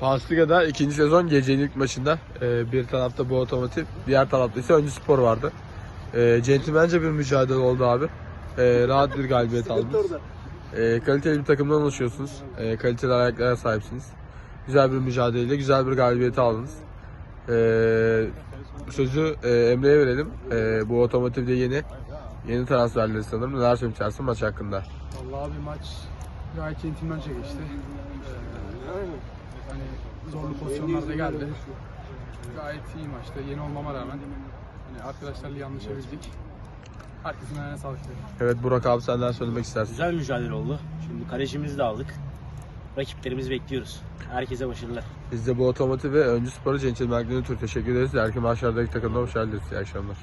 Pasliga'da ikinci sezon gecenin ilk maçında e, bir tarafta bu otomotiv, diğer tarafta ise Öncü Spor vardı. E, centilmence bir mücadele oldu abi. E, rahat bir galibiyet aldınız. E, kaliteli bir takımdan oluşuyorsunuz. E, kaliteli ayaklara sahipsiniz. Güzel bir mücadeleyle güzel bir galibiyeti aldınız. E, sözü e, Emre'ye verelim. E, bu otomotivde yeni yeni transferleri sanırım. Neler söylemek maç hakkında? Vallahi bir maç gayet centilmence geçti. Ee, hani zorlu pozisyonlarda geldi. Gayet iyi maçtı. Yeni olmama rağmen hani arkadaşlarla iyi anlaşabildik. Herkesin ayağına sağlık dilerim. Evet Burak abi sen neler söylemek istersin? Güzel mücadele oldu. Şimdi kalecimizi de aldık. Rakiplerimizi bekliyoruz. Herkese başarılar. Biz de bu otomotiv ve Öncü Spor'a centilmenliklerine tür teşekkür ederiz. Erken maçlardaki takımda hoş geldiniz. İyi akşamlar.